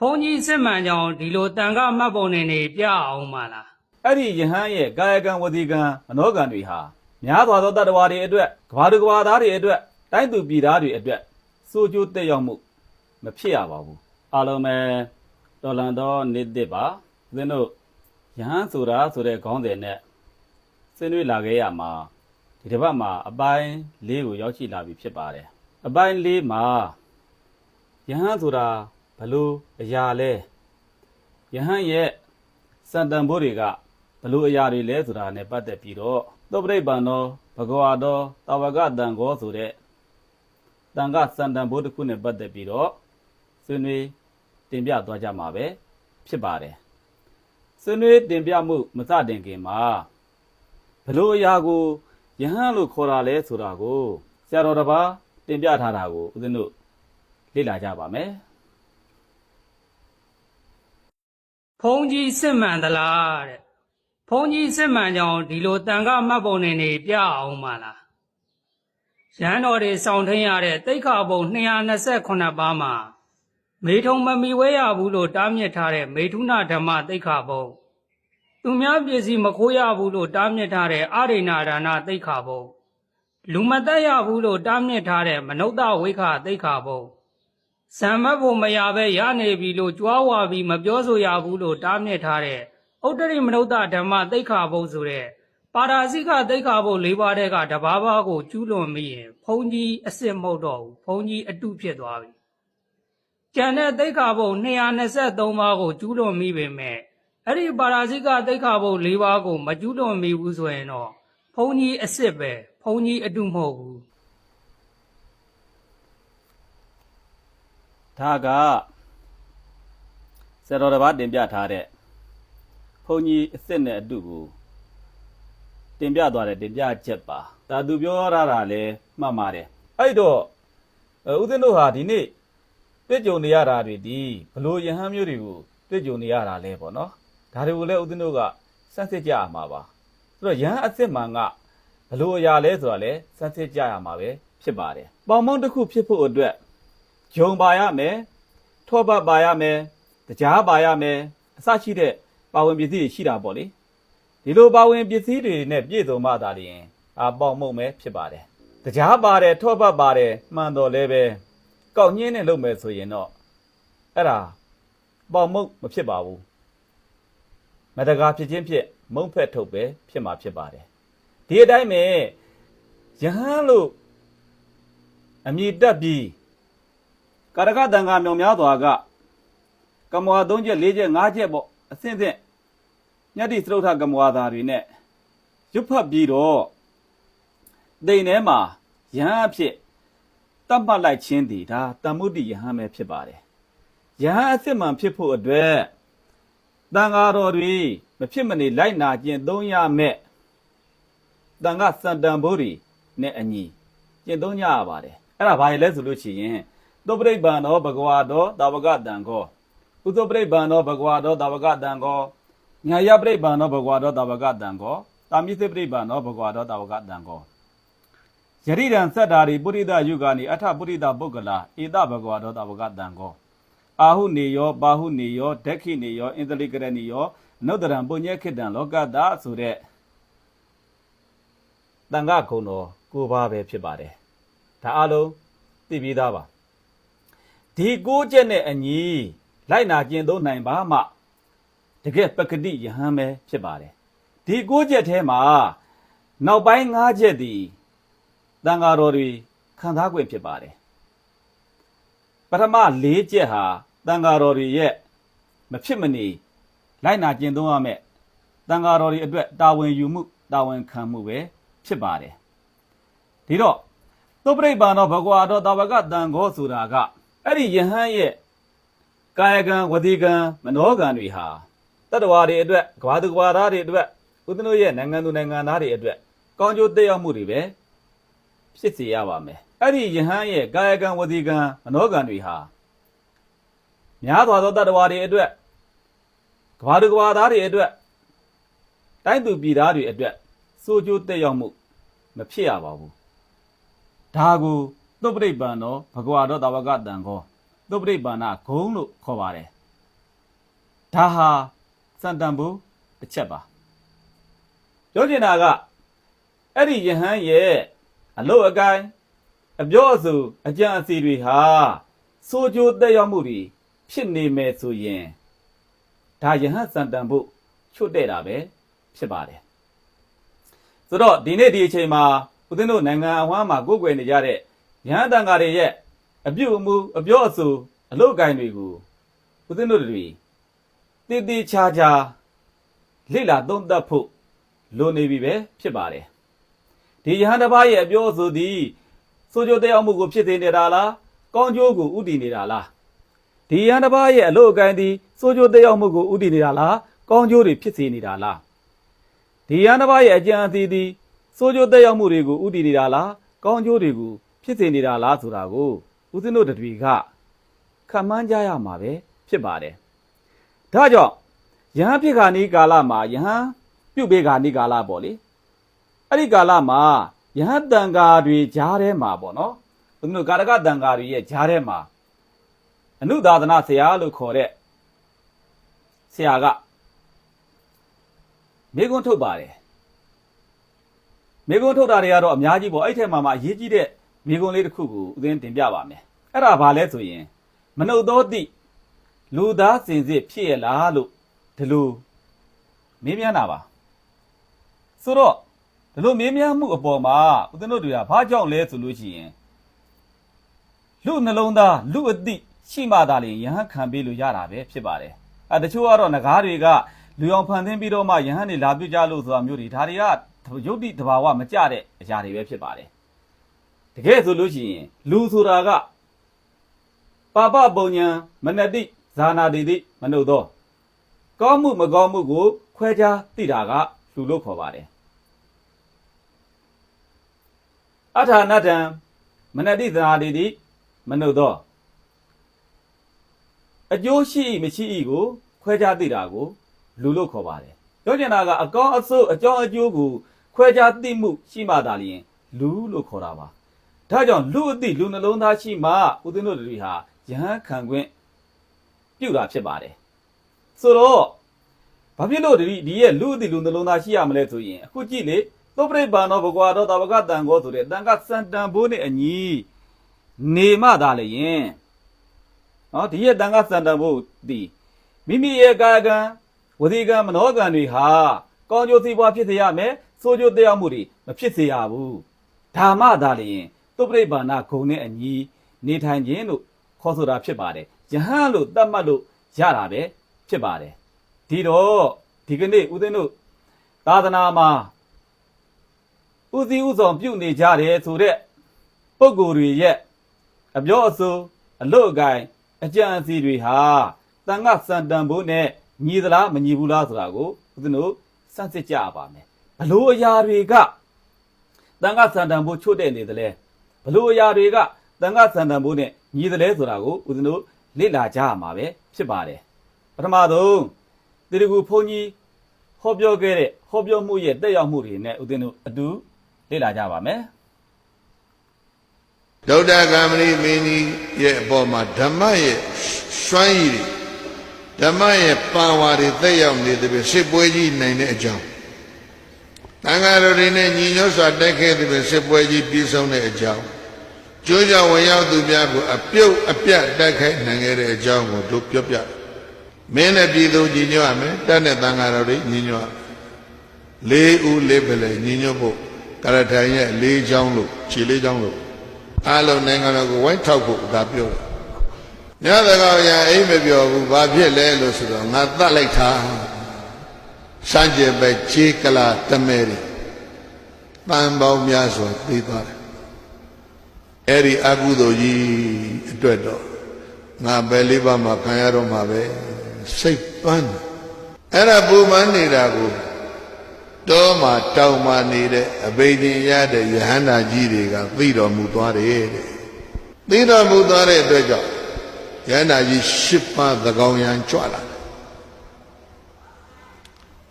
ဘုန်းကြီးစစ်မှန်ကြောင်ဒီလိုတန်ခါမှတ်ပုံနေနေပြအောင်မလားအဲ့ဒီယဟန်ရဲ့ကာယကံဝစီကံမနောကံတွေဟာများစွာသောတတ္တဝါတွေအတွက်ကဘာတကဘာသားတွေအတွက်တိုင်းသူပြည်သားတွေအတွက်စိုးကျိုးတက်ရောက်မှုမဖြစ်ရပါဘူးအားလုံးပဲတော်လန်သောနေ့တစ်ပါဦးဇင်းတို့ယဟန်ဆိုတာဆိုတဲ့ခေါင်းစဉ်နဲ့ဆွေးနွေးလာခဲ့ရမှာဒီတစ်ပတ်မှာအပိုင်း၄ကိုရောက်ရှိလာပြီဖြစ်ပါတယ်အပိုင်း၄မှာယဟန်ဆိုတာ ဘလို့အရာလဲယဟန်ရဲ့စံတန်ဖို့တွေကဘလို့အရာတွေလဲဆိုတာနဲ့ပတ်သက်ပြီးတော့သုပ္ပရိပ္ပံတော်ဘဂဝါတော်တာဝကတန်ခောဆိုတဲ့တန်ခစံတန်ဖို့တစ်ခုနဲ့ပတ်သက်ပြီးတော့ဆွေးနွေးတင်ပြသွားကြမှာပဲဖြစ်ပါတယ်ဆွေးနွေးတင်ပြမှုမစတင်ခင်မှာဘလို့အရာကိုယဟန်လို့ခေါ်တာလဲဆိုတာကိုဆရာတော်တစ်ပါးတင်ပြထားတာကိုဦးဇင်းတို့လေ့လာကြပါမယ် ဘုန်းကြီးစစ်မှန်သလားတဲ့ဘုန်းကြီးစစ်မှန်ကြောင်ဒီလိုတန်ခါမှတ်ပုံနေနေပြအောင်မလားရဟန်းတော်တွေစောင့်ထင်းရတဲ့တိတ်ခါပုံ228ပါးမှာမေထုံမမီဝဲရဘူးလို့တားမြစ်ထားတဲ့မေထုနာဓမ္မတိတ်ခါပုံသူများပစ္စည်းမခိုးရဘူးလို့တားမြစ်ထားတဲ့အာရိဏဒါနတိတ်ခါပုံလူမတက်ရဘူးလို့တားမြစ်ထားတဲ့မနုဿဝိခတိတ်ခါပုံ ဇံမတ်ဖို့မရပဲရနေပြီလို့ကြွားဝါပြီးမပြောဆိုရဘူးလို့တားမြစ်ထားတဲ့ဥတ္တရိမနုဿဓမ္မသိက္ခာပုဒ်ဆိုတဲ့ပါရာဇိကသိက္ခာပုဒ်၄ပါးတဲ့ကတဘာဘာကိုကျူးလွန်မိရင်ဘုန်းကြီးအစစ်မဟုတ်တော့ဘူးဘုန်းကြီးအတုဖြစ်သွားပြီကျန်တဲ့သိက္ခာပုဒ်223ပါးကိုကျူးလွန်မိပေမဲ့အဲ့ဒီပါရာဇိကသိက္ခာပုဒ်၄ပါးကိုမကျူးလွန်မိဘူးဆိုရင်တော့ဘုန်းကြီးအစစ်ပဲဘုန်းကြီးအတုမဟုတ်ဘူး ဒါကဆရာတော်တစ်ပါးတင်ပြထားတဲ့ဘုန်းကြီးအစ်စ်နဲ့အတူကိုတင်ပြသွားတဲ့တင်ပြချက်ပါဒါသူပြောရတာလည်းမှတ်ပါတယ်အဲ့တော့အဲဦးဇင်းတို့ဟာဒီနေ့တွေ့ကြုံနေရတာတွေဒီဘလို့ယဟန်မျိုးတွေကိုတွေ့ကြုံနေရတာလဲပေါ့နော်ဒါတွေကိုလည်းဦးဇင်းတို့ကစမ်းစစ်ကြရမှာပါဆိုတော့ယဟန်အစ်စ်မှန်ကဘလို့အရာလဲဆိုတာလဲစမ်းစစ်ကြရမှာပဲဖြစ်ပါတယ်ပေါင်မောင်းတစ်ခုဖြစ်ဖို့အတွက် ဂျုံပါရမယ်ထော့ပတ်ပါရမယ်တရားပါရမယ်အစရှိတဲ့ပါဝင်ပစ္စည်းတွေရှိတာပေါ့လေဒီလိုပါဝင်ပစ္စည်းတွေနဲ့ပြည့်စုံမှသာလျှင်အာပေါင်မုံပဲဖြစ်ပါတယ်တရားပါတယ်ထော့ပတ်ပါတယ်မှန်တော်လဲပဲကောက်ညင်းနဲ့လုပ်မယ်ဆိုရင်တော့အဲ့ဒါပေါင်မုံမဖြစ်ပါဘူးမတကာဖြစ်ချင်းဖြစ်မုံဖက်ထုတ်ပဲဖြစ်မှာဖြစ်ပါတယ်ဒီအတိုင်းပဲယဟန်လို့အမြည်တက်ပြီး ကာရကတန်ခါမြောင်များစွာကကမ္မဝါ၃ချက်၄ချက်၅ချက်ပေါ့အဆင့်ဆင့်ညတ္တိသရုတ်ထကမ္မဝါသားတွေနဲ့ရွတ်ဖတ်ပြီးတော့တိမ်ထဲမှာယဟန်အဖြစ်တတ်မှတ်လိုက်ခြင်းဒီဒါတမ္မုဒ္ဒိယဟန်ပဲဖြစ်ပါတယ်ယဟန်အစစ်မှန်ဖြစ်ဖို့အတွက်တန်ဃာတော်တွေမဖြစ်မနေလိုက်နာကျင့်သုံးရမယ်တန်ခါစံတန်ဘိုးတွေနဲ့အညီကျင့်သုံးကြရပါတယ်အဲ့ဒါဘာလဲဆိုလို့ရှိရင် သုပရိပ္ပံသောဘဂဝါတော်တာဝကတံကောဥသုပရိပ္ပံသောဘဂဝါတော်တာဝကတံကောညာယပရိပ္ပံသောဘဂဝါတော်တာဝကတံကောတာမိသိပရိပ္ပံသောဘဂဝါတော်တာဝကတံကောယရိရံသတ္တာရိပုရိသယုဂာနိအထပုရိသပုဂ္ဂလာဧတဘဂဝါတော်တာဝကတံကောအာဟုနေယောပါဟုနေယောဒက္ခိနေယောအင်္တလိကရဏီယောနုဒ္ဒရံပုညေခိတံလောကတဆိုတဲ့တန်ခဂုံတော်ကိုးပါးပဲဖြစ်ပါတယ်ဒါအလုံးသိပြီးသားပါ ဒီကိုးချက်နဲ့အညီလိုက်နာကျင့်သုံးနိုင်ပါမှတကယ်ပကတိယဟန်ပဲဖြစ်ပါတယ်ဒီကိုးချက်ထဲမှာနောက်ပိုင်း၅ချက်ဒီတန်ဃာတော်တွေခံစား권ဖြစ်ပါတယ်ပထမ၄ချက်ဟာတန်ဃာတော်တွေရဲ့မဖြစ်မနေလိုက်နာကျင့်သုံးရမယ်တန်ဃာတော်တွေအတွက်တာဝန်ယူမှုတာဝန်ခံမှုပဲဖြစ်ပါတယ်ဒီတော့သုပရိပ္ပံတော်ဘဂဝါတော်တာဝကတန်ခောဆိုတာက အဲ့ဒီယဟန်ရဲ့ကာယကံဝတိကံမနောကံတွေဟာတတ္တဝါတွေအတွက်ကဘာသူကဘာသားတွေအတွက်ဥဒ္ဒနိုရဲ့နိုင်ငံသူနိုင်ငံသားတွေအတွက်ကောင်းကျိုးသက်ရောက်မှုတွေပဲဖြစ်စေရပါမယ်အဲ့ဒီယဟန်ရဲ့ကာယကံဝတိကံမနောကံတွေဟာများစွာသောတတ္တဝါတွေအတွက်ကဘာသူကဘာသားတွေအတွက်တိုင်းသူပြည်သားတွေအတွက်စိုးကျိုးသက်ရောက်မှုမဖြစ်ရပါဘူးဒါကို သုပ္ပရိပ္ပံတော်ဘဂဝါတော်တာဝကတံခောသုပ္ပရိပ္ပန္နဂုံလို့ခေါ်ပါတယ်ဒါဟာစံတန်ဖို့တစ်ချက်ပါပြောချင်တာကအဲ့ဒီယဟန်ရဲ့အလုတ်အကိုင်းအပြောအဆိုအကြံအစီတွေဟာစိုးကြိုးတက်ရောက်မှုတွေဖြစ်နေမယ်ဆိုရင်ဒါယဟန်စံတန်ဖို့ချွတ်တဲ့တာပဲဖြစ်ပါတယ်ဆိုတော့ဒီနေ့ဒီအချိန်မှာဦးဇင်းတို့နိုင်ငံအဝှမ်းမှာကိုယ်ွယ်နေကြတဲ့ ယဟန်တန်ဃာတွေရဲ့အပြုအမူအပြောအဆိုအလုတ်အကိုင်းတွေကိုဦးဇင်းတို့တွေတည်တည်ချာချာလေ့လာသုံးသပ်ဖို့လိုနေပြီပဲဖြစ်ပါတယ်ဒီယဟန်တစ်ပါးရဲ့အပြောအဆိုသည်စိုးကြိုးတက်ရောက်မှုကိုဖြစ်စေနေတာလားကောင်းကျိုးကိုဥတည်နေတာလားဒီယဟန်တစ်ပါးရဲ့အလုတ်အကိုင်းသည်စိုးကြိုးတက်ရောက်မှုကိုဥတည်နေတာလားကောင်းကျိုးတွေဖြစ်စေနေတာလားဒီယဟန်တစ်ပါးရဲ့အကြံအစီသည်စိုးကြိုးတက်ရောက်မှုတွေကိုဥတည်နေတာလားကောင်းကျိုးတွေကို ဖြစ်စေနေတာလားဆိုတာကိုဦးဇင်းတို့တွေကခံမှန်းကြရမှာပဲဖြစ်ပါတယ်ဒါကြောင့်ယဟန်ဖြစ်ခါနီးကာလမှာယဟန်ပြုတ်ပေးခါနီးကာလပေါ့လေအဲ့ဒီကာလမှာယဟန်တန်ဃာတွေကြားထဲမှာပေါ့နော်ဦးဇင်းတို့ကာရကတန်ဃာတွေရဲ့ကြားထဲမှာအနုသာသနာဆရာလို့ခေါ်တဲ့ဆရာကမိကွန်းထုတ်ပါတယ်မိကွန်းထုတ်တာတွေကတော့အများကြီးပေါ့အဲ့ထက်မှာမှအရေးကြီးတဲ့ မိကွန်းလေးတစ်ခုကိုဦးဇင်းတင်ပြပါမယ်အဲ့ဒါဘာလဲဆိုရင်မနှုတ်သောတိလူသားစင်စစ်ဖြစ်ရလားလို့ဒီလိုမေးမြန်းတာပါဆိုတော့ဒီလိုမေးမြန်းမှုအပေါ်မှာဦးဇင်းတို့တွေကဘာကြောင့်လဲဆိုလို့ရှိရင်လူနှလုံးသားလူအသိရှိမှသာလေယဟန်ခံပေးလို့ရတာပဲဖြစ်ပါတယ်အဲတချို့ကတော့ငကားတွေကလူအောင်ဖန်သင်းပြီးတော့မှယဟန်တွေလာပြကြလို့ဆိုတာမျိုးတွေဒါတွေကယုတ်တိတဘာဝမကြတဲ့အရာတွေပဲဖြစ်ပါတယ် တကယ်ဆိုလို့ရှိရင်လူဆိုတာကပါပပုံညာမနတိဇာနာတိတိမနုသောကောင်းမှုမကောင်းမှုကို ခွဲခြားသိတာကလူလို့ခေါ်ပါတယ်အထာဏတံမနတိဇာနာတိတိမနုသောအကျိုးရှိ၏မရှိ၏ကို ခွဲခြားသိတာကို လူလို့ခေါ်ပါတယ်ပြောချင်တာကအကောင်းအဆိုးအကြောင်းအကျိုးကိုခွဲခြားသိမှုရှိမှသာလျှင်လူလို့ခေါ်တာပါ ဒါကြောင့်လူအသိလူနှလုံးသားရှိမှဦးသိန်းတို့တွေဟာယဟန်ခံခွင့်ပြုတာဖြစ်ပါတယ်ဆိုတော့ဘာဖြစ်လို့ဒီဒီရဲ့လူအသိလူနှလုံးသားရှိရမလဲဆိုရင်အခုကြည့်လေသုပရိပန်တော်ဘဂဝါတော်တာဝကတန်ကောဆိုတဲ့တန်ခစံတန်ဘိုးနဲ့အညီနေမှသာလျင်နော်ဒီရဲ့တန်ခစံတန်ဘိုးဒီမိမိရဲ့ကာယကံဝစီကံမနောကံတွေဟာကောင်းကျိုးစီးပွားဖြစ်စေရမယ်ဆိုးကျိုးတရားမှုတွေမဖြစ်စေရဘူးဒါမှသာလျင် သုပရိပန္နဂုံနဲ့အညီနေထိုင်ခြင်းလို့ခေါ်ဆိုတာဖြစ်ပါတယ်ယဟန်လို့တတ်မှတ်လို့ရတာပဲဖြစ်ပါတယ်ဒီတော့ဒီကနေ့ဦးသိန်းတို့သာသနာမှာဦးစီးဦးဆောင်ပြုနေကြတယ်ဆိုတဲ့ပုံကိုယ်တွေရဲ့အပြောအဆိုအလို့အကိုင်အကြံအစီတွေဟာတန်ခစံတန်ဖို့နဲ့ညီသလားမညီဘူးလားဆိုတာကိုဦးဇင်းတို့စမ်းစစ်ကြရပါမယ်ဘလို့အရာတွေကတန်ခစံတန်ဖို့ချို့တဲ့နေတယ်လဲ ဘလို့အရာတွေကတန်ခစံတန်ဖို့နဲ့ညီတယ်လဲဆိုတာကိုဦးဇင်းတို့လေ့လာကြရမှာပဲဖြစ်ပါတယ်ပထမဆုံးတိရကူဘုန်းကြီးဟောပြောခဲ့တဲ့ဟောပြောမှုရဲ့တက်ရောက်မှုတွေနဲ့ဦးဇင်းတို့အတူလေ့လာကြပါမယ်ဒုဒ္ဒကမဏိမင်းကြီးရဲ့အပေါ်မှာဓမ္မရဲ့စွမ်းရည်တွေဓမ္မရဲ့ပါဝါတွေသက်ရောက်နေတဲ့ပြစစ်ပွဲကြီးနိုင်တဲ့အကြောင်းတန်ဃာတော်တွေနဲ့ညီညွတ်စွာတိုက်ခဲ့တဲ့ပြစစ်ပွဲကြီးပြီးဆုံးတဲ့အကြောင်း ကျိုးကြောင့်ဝင်ရောက်သူများကိုအပြုတ်အပြတ်တိုက်ခိုက်နိုင်ခဲ့တဲ့အကြောင်းကိုတို့ပြောပြမင်းနဲ့ပြည်သူညီညွတ်ရမယ်တတ်တဲ့တန်ဃာတော်တွေညီညွတ်လေးဦးလေးပဲလေညီညွတ်ဖို့ကရထိုင်ရဲ့လေးချောင်းလို့ခြေလေးချောင်းလို့အားလုံးနိုင်ငံတော်ကိုဝိုင်းထောက်ဖို့ဒါပြောတယ်။ညသကောင်ရအိမ်မပြောဘူးဘာဖြစ်လဲလို့ဆိုတော့ငါတတ်လိုက်တာ။စံကျင်ပဲခြေကလာတမဲရီတန်ပေါင်းများစွာသိသွားတယ်။ အဲ့ဒီအကုသိုလ်ကြီးအတွက်တော့ငါပဲလေးပါးမှာခံရတော့မှာပဲစိတ်ပန်းတယ်။အဲ့ဒါပူပန်းနေတာကိုတောမှာတောင်မှာနေတဲ့အဘိဓိရတဲ့ယဟန္တာကြီးတွေကသိတော်မူသွားတယ်တဲ့သိတော်မူသွားတဲ့အတွက်ကြောင့်ယဟန္တာကြီးရှစ်ပါးသကောင်ရန်ကြွလာတယ်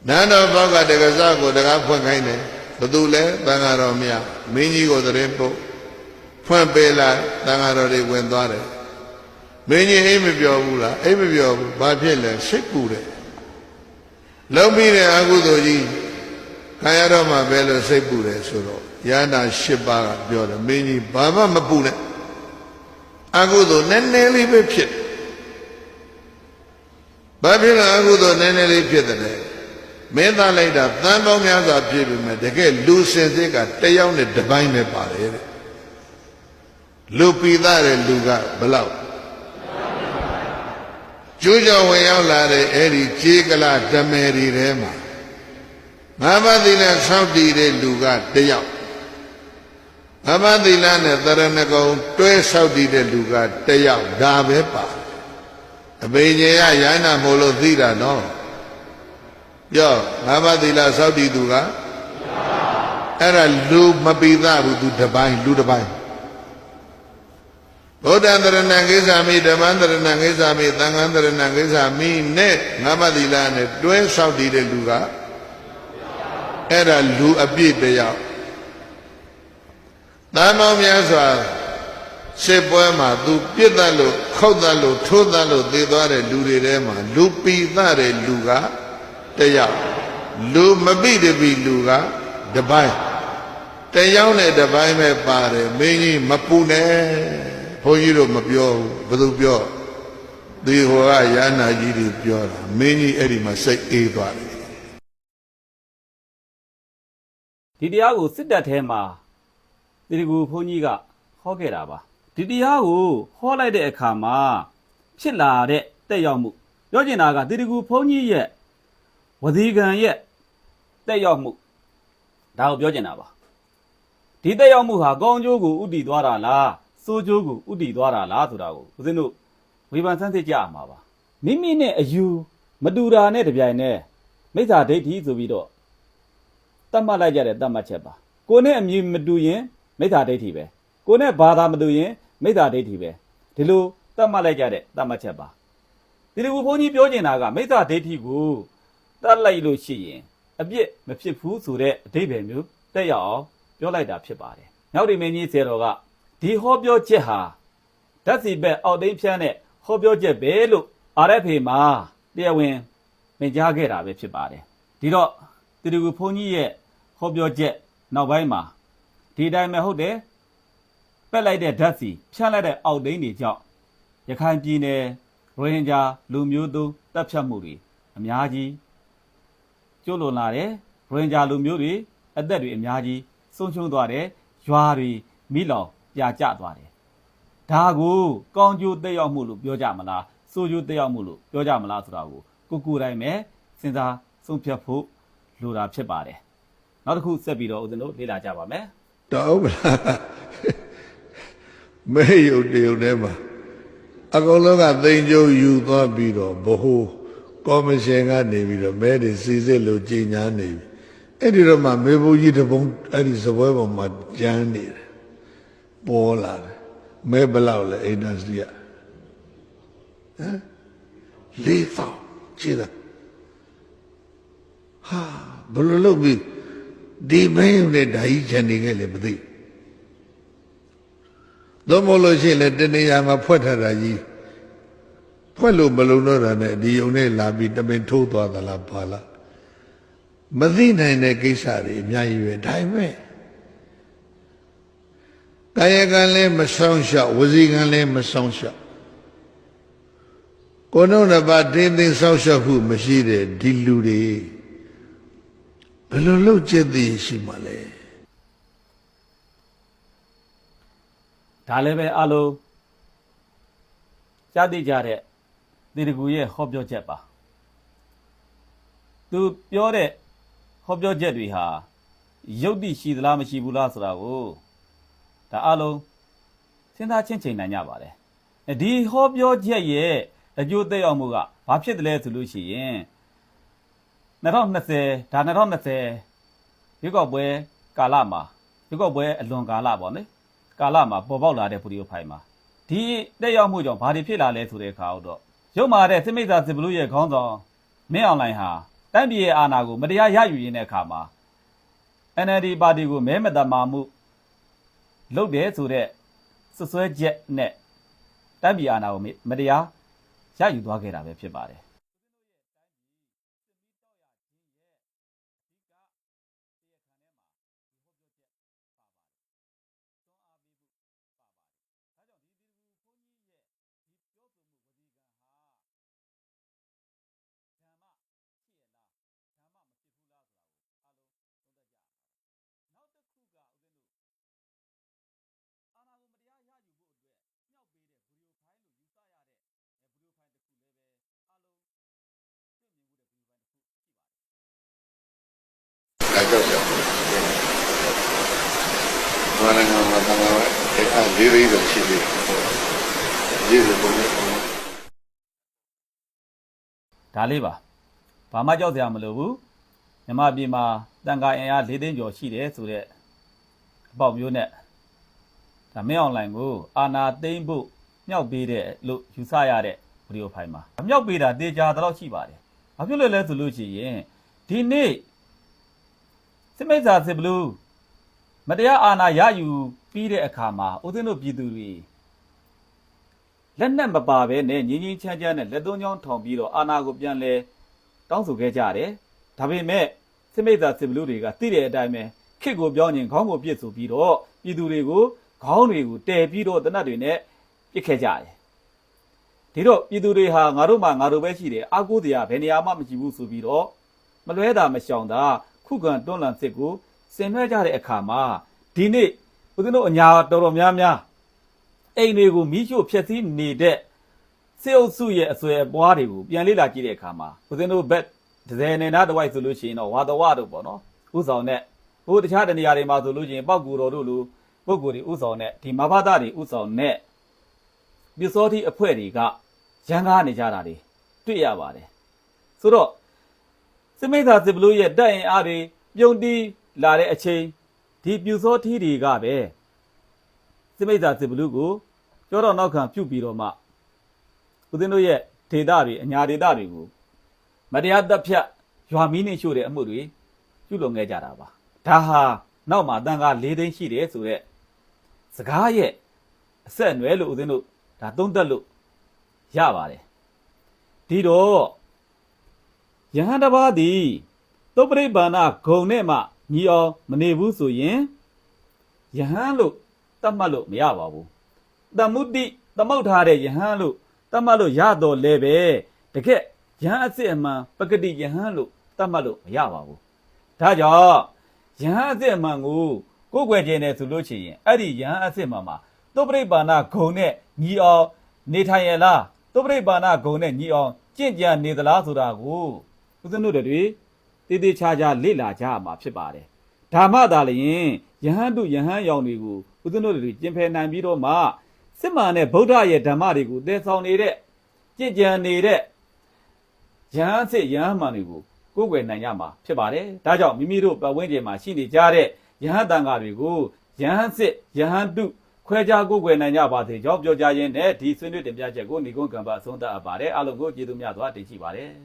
နန္ဒဘောကတက္ကစကိုတကားဖွင့်ခိုင်းတယ်ဘသူလဲတန်ဃာတော်မြတ်မင်းကြီးကိုသတင်းပို့ ဖွင့်ပေးလိုက်တန်ဃာတော်တွေဝင်သွားတယ်မင်းကြီးအိမ်မပြောဘူးလားအိမ်မပြောဘူးဘာဖြစ်လဲစိတ်ပူတယ်လုံးပြီးတဲ့အကုသိုလ်ကြီးခံရတော့မှပဲလို့စိတ်ပူတယ်ဆိုတော့ယန္တာ၈ပါးကပြောတယ်မင်းကြီးဘာမှမပူနဲ့အကုသိုလ်နည်းနည်းလေးပဲဖြစ်တယ်ဘာဖြစ်လဲအကုသိုလ်နည်းနည်းလေးဖြစ်တယ်လေမင်းသားလိုက်တာသံပေါင်းများစွာဖြစ်ပြီမဲ့တကယ်လူစင်စစ်ကတယောက်နဲ့တစ်ပိုင်းပဲပါတယ်တဲ့ လူပိသားတဲ့လူကဘယ်လောက်ကျိုးကြောင့်ဝင်ရောက်လာတဲ့အဲ့ဒီခြေကလာဓမယ်တွေထဲမှာငါးပါးသီလဆောက်တည်တဲ့လူကတယောက်ငါးပါးသီလနဲ့တရဏဂုံတွဲဆောက်တည်တဲ့လူကတယောက်ဒါပဲပါအဘိညာယရဟနာမို့လို့သိတာနော်ပြောငါးပါးသီလဆောက်တည်သူကအဲ့ဒါလူမပိသဘူးသူတစ်ပိုင်းလူတစ်ပိုင်း ဗုဒ္ဓံတရဏံကိစ္ဆာမိဓမ္မံတရဏံကိစ္ဆာမိသံဃံတရဏံကိစ္ဆာမိနဲ့ငါးပါးသီလနဲ့တွဲဆောက်တည်တဲ့လူကအဲ့ဒါလူအပြည့်တစ်ယောက်တန်မောင်များစွာစစ်ပွဲမှာသူပြစ်တတ်လို့ခောက်တတ်လို့ထိုးတတ်လို့သေသွားတဲ့လူတွေထဲမှာလူပိသတဲ့လူကတစ်ယောက်လူမပိတပိလူကတစ်ပိုင်းတစ်ယောက်နဲ့တစ်ပိုင်းပဲပါတယ်မင်းကြီးမပူနဲ့ ဘုန်းကြီးတို့မပြောဘူးဘယ်သူပြောဒီဟောကရဟနာကြီးတွေပြောတာမင်းကြီးအဲ့ဒီမှာစိတ်အေးသွားတယ်ဒီတရားကိုစစ်တပ်ထဲမှာတိရကူဘုန်းကြီးကဟောခဲ့တာပါဒီတရားကိုဟောလိုက်တဲ့အခါမှာဖြစ်လာတဲ့တက်ရောက်မှုပြောချင်တာကတိရကူဘုန်းကြီးရဲ့ဝစီကံရဲ့တက်ရောက်မှုဒါကိုပြောချင်တာပါဒီတက်ရောက်မှုဟာကောင်းကျိုးကိုဥတည်သွားတာလား ဆိုးကျိုးကိုဥတည်သွားတာလားဆိုတာကိုဦးဇင်းတို့ဝေဖန်ဆန်းစစ်ကြရမှာပါမိမိနဲ့အယူမတူတာနဲ့တပြိုင်နက်မိစ္ဆာဒိဋ္ဌိဆိုပြီးတော့တတ်မှတ်လိုက်ကြတဲ့တတ်မှတ်ချက်ပါကိုနဲ့အမြင်မတူရင်မိစ္ဆာဒိဋ္ဌိပဲကိုနဲ့ဘာသာမတူရင်မိစ္ဆာဒိဋ္ဌိပဲဒီလိုတတ်မှတ်လိုက်ကြတဲ့တတ်မှတ်ချက်ပါဒီလိုဘုန်းကြီးပြောချင်တာကမိစ္ဆာဒိဋ္ဌိကိုတတ်လိုက်လို့ရှိရင်အပြစ်မဖြစ်ဘူးဆိုတဲ့အဓိပ္ပာယ်မျိုးတက်ရောက်အောင်ပြောလိုက်တာဖြစ်ပါတယ်နောက်ဒီမင်းကြီးဆရာတော်က ဒီဟောပြောချက်ဟာဓာတ်စီဘက်အောက်တိန်ဖြန်းတဲ့ဟောပြောချက်ပဲလို့ RFA မှာတရားဝင်မင်ကြားခဲ့တာပဲဖြစ်ပါတယ်ဒီတော့တီတူဘုန်းကြီးရဲ့ဟောပြောချက်နောက်ပိုင်းမှာဒီတိုင်းပဲဟုတ်တယ်ပက်လိုက်တဲ့ဓာတ်စီဖြန့်လိုက်တဲ့အောက်သိန်းတွေကြောင့်ရခိုင်ပြည်နယ်ရိုဟင်ဂျာလူမျိုးတုံးတပ်ဖြတ်မှုတွေအများကြီးကျိုးလွန်လာတယ်ရိုဟင်ဂျာလူမျိုးတွေအသက်တွေအများကြီးဆုံးရှုံးသွားတယ်ရွာတွေမိလောင် ပြာကျသွားတယ်ဒါကိုကောင်းကျိုးတက်ရောက်မှုလို့ပြောကြမလားဆိုးကျိုးတက်ရောက်မှုလို့ပြောကြမလားဆိုတာကိုကိုကိုယ်တိုင်ပဲစဉ်းစားဆုံးဖြတ်ဖို့လိုတာဖြစ်ပါတယ်နောက်တစ်ခုဆက်ပြီးတော့ဦးဇင်းတို့လေ့လာကြပါမယ်တော့မလားမဲယုတ်တယုတ်ထဲမှာအကုန်လုံးကသိန်းကျိုးယူသွားပြီးတော့ဘ ਹੁ ကော်မရှင်ကနေပြီးတော့မဲတွေစီစစ်လို့ကြီးညာနေပြီအဲ့ဒီတော့မှမေဘူးကြီးတစ်ပုံအဲ့ဒီစပွဲပေါ်မှာကျန်းနေတယ် ပေါ်လာတယ်မဲဘယ်လောက်လဲအိန္ဒစရီကဟမ်လေးတော့ကြည့်တာဟာဘယ်လိုလုပ်ပြီးဒီမဲရုံနဲ့ဓာကြီးချန်နေခဲ့လေမသိဘူးတော့မလို့ရှိရင်လည်းတနေရာမှာဖွက်ထားတာကြီးဖွက်လို့မလုံတော့တာနဲ့ဒီုံနဲ့လာပြီးတမင်ထိုးသွားသလားဘာလားမသိနိုင်တဲ့ကိစ္စတွေအများကြီးပဲဒါပေမဲ့ ကာယကံလည်းမဆောင်ရှောက်ဝစီကံလည်းမဆောင်ရှောက်ကိုယ်တို့တစ်ပါးတင်းတင်းဆောင်ရှောက်မှုမရှိတဲ့ဒီလူတွေဘယ်လိုလုပ်ကျက်သိရှိမှလဲဒါလည်းပဲအလုံးကြားသိကြတဲ့တေတကူရဲ့ဟောပြောချက်ပါသူပြောတဲ့ဟောပြောချက်တွေဟာယုတ်တိရှိသလားမရှိဘူးလားဆိုတာကို ဒါအလုံးစဉ်းစားချင်းချိန်နိုင်ကြပါတယ်ဒီဟောပြောချက်ရဲ့အကျိုးသက်ရောက်မှုကဘာဖြစ်တယ်လဲဆိုလို့ရှိရင်2020ဒါ2020ရွေးကောက်ပွဲကာလမှာရွေးကောက်ပွဲအလွန်ကာလပေါ့နော်ကာလမှာပေါ်ပေါက်လာတဲ့ဗီဒီယိုဖိုင်မှာဒီတက်ရောက်မှုကြောင့်ဘာတွေဖြစ်လာလဲဆိုတဲ့အခါတော့ရုပ်မာတဲ့စစ်မိတ်စာစစ်ဘလူးရဲ့ခေါင်းဆောင်မင်းအွန်လိုင်းဟာတန်းပြည်ရဲ့အာဏာကိုမတရားရယူရင်းတဲ့အခါမှာ NLD ပါတီကိုမဲမတမာမှု လုပ်တယ်ဆိုတဲ့စွပ်စွဲချက်နဲ့တန်းပြည်အာဏာကိုမတရားရယူသွားခဲ့တာပဲဖြစ်ပါတယ် လေးလေးတော့ရှိသေးတယ်ရေးတယ်ဘုရားဒါလေးပါဘာမှကြောက်စရာမလိုဘူးမြမပြည်မှာတန်ခါအင်အား၄သိန်းကျော်ရှိတယ်ဆိုတော့အပေါက်မျိုးနဲ့ဒါမင်းအွန်လိုင်းကိုအာနာသိမ့်ဖို့မြောက်ပေးတဲ့လို့ယူဆရတဲ့ဗီဒီယိုဖိုင်မှာမြောက်ပေးတာတေချာတော့ရှိပါတယ်ဘာဖြစ်လို့လဲဆိုလို့ရှိရင်ဒီနေ့စစ်မိတ်စာစစ်ဘလူး မတရားအာဏာရယူပြီးတဲ့အခါမှာဦးသိန်းတို့ပြည်သူတွေလက်နက်မပါဘဲနဲ့ငင်းငင်းချမ်းချမ်းနဲ့လက်သွင်းချောင်းထောင်ပြီးတော့အာဏာကိုပြန်လဲတောင်းဆိုခဲ့ကြတယ်ဒါပေမဲ့စစ်မိတ်စာစစ်ဘလူးတွေကသိတဲ့အတိုင်းပဲခစ်ကိုပြောင်းရင်ခေါင်းကိုပြစ်ဆိုပြီးတော့ပြည်သူတွေကိုခေါင်းတွေကိုတဲပြီးတော့တနတ်တွေနဲ့ပြစ်ခဲ့ကြတယ်ဒီတော့ပြည်သူတွေဟာငါတို့မှငါတို့ပဲရှိတယ်အာကိုတရားဘယ်နေရာမှမရှိဘူးဆိုပြီးတော့မလွဲတာမရှောင်တာခုခံတွန်းလှန်စစ်ကို ဆင်နွှဲကြတဲ့အခါမှာဒီနေ့ဦးဇင်းတို့အညာတော်တော်များများအိမ်တွေကိုမိရှို့ဖျက်ဆီးနေတဲ့စေအုပ်စုရဲ့အဆွဲအပွားတွေကိုပြန်လေ့လာကြည့်တဲ့အခါမှာဦးဇင်းတို့ဘက်ဒဇယ်နေနာတစ်ဝိုက်ဆိုလို့ရှိရင်တော့ဝါတော်ဝတို့ပေါ့နော်ဥဆောင်တဲ့ဟိုတခြားတနေရာတွေမှာဆိုလို့ရှိရင်ပောက်ကူတော်တို့လိုပုဂ္ဂိုလ်တွေဥဆောင်တဲ့ဒီမဘာသာတွေဥဆောင်တဲ့ပြစောတိအဖွဲ့တွေကရန်ကားနေကြတာတွေတွေ့ရပါတယ်ဆိုတော့စစ်မိတ်သာစစ်ဘလို့ရဲ့တက်ရင်အားတွေပြုံတီး လာတဲ့အချိန်ဒီပြူစောထီးတွေကပဲစစ်မိတ်သာစစ်ဘလို့ကိုကြောတော့နောက်ခံပြုတ်ပြီးတော့မှဦးသိန်းတို့ရဲ့ဒေတာတွေအညာဒေတာတွေကိုမတရားတပ်ဖြတ်ရွာမီးနှိမ့်ရှို့တဲ့အမှုတွေပြုလုပ်ခဲ့ကြတာပါဒါဟာနောက်မှာတန်ခါ၄သိန်းရှိတယ်ဆိုတော့စကားရဲ့အဆက်အနွယ်လို့ဦးသိန်းတို့ဒါသုံးသက်လို့ရပါတယ်ဒီတော့ယဟန်တစ်ပါးသည်သုပရိပ္ပန္နဂုံနဲ့မှ ညီအောင်မနေဘူးဆိုရင်ယဟန်လို့တတ်မှတ်လို့မရပါဘူးတမုတိသမုတ်ထားတဲ့ယဟန်လို့တတ်မှတ်လို့ရတော့လဲပဲတကယ်ယဟန်အစစ်အမှန်ပကတိယဟန်လို့တတ်မှတ်လို့မရပါဘူးဒါကြောင့်ယဟန်အစစ်အမှန်ကိုကိုယ်ွယ်ခြင်းနဲ့ဆိုလို့ရှိရင်အဲ့ဒီယဟန်အစစ်အမှန်မှာသုပရိပ္ပန္နဂုံနဲ့ညီအောင်နေထိုင်ရလားသုပရိပ္ပန္နဂုံနဲ့ညီအောင်ကြင့်ကြံနေသလားဆိုတာကိုဦးဇင်းတို့တွေ တည်တည်ချာချာလေ့လာကြရမှာဖြစ်ပါတယ်။ဓမ္မသာလျင်ယဟန်တုယဟန်ရောင်တွေကိုဦးဇင်းတို့တွေကျင်ဖယ်နိုင်ပြီးတော့မှစစ်မှန်တဲ့ဗုဒ္ဓရဲ့ဓမ္မတွေကိုတည်ဆောင်နေတဲ့ကြည်ကြံနေတဲ့ယဟန်စစ်ယဟန်မှန်တွေကိုကိုယ်ွယ်နိုင်ရမှာဖြစ်ပါတယ်။ဒါကြောင့်မိမိတို့ပတ်ဝန်းကျင်မှာရှိနေကြတဲ့ယဟန်တန်ဃာတွေကိုယဟန်စစ်ယဟန်တုခွဲခြားကိုယ်ွယ်နိုင်ကြပါစေကြောင်းပြောကြရင်းနဲ့ဒီဆွေးနွေးတင်ပြချက်ကိုညီကုန်းကံပါအဆုံးသတ်အပ်ပါတယ်။အားလုံးကိုကျေးဇူးများစွာတင်ရှိပါတယ်။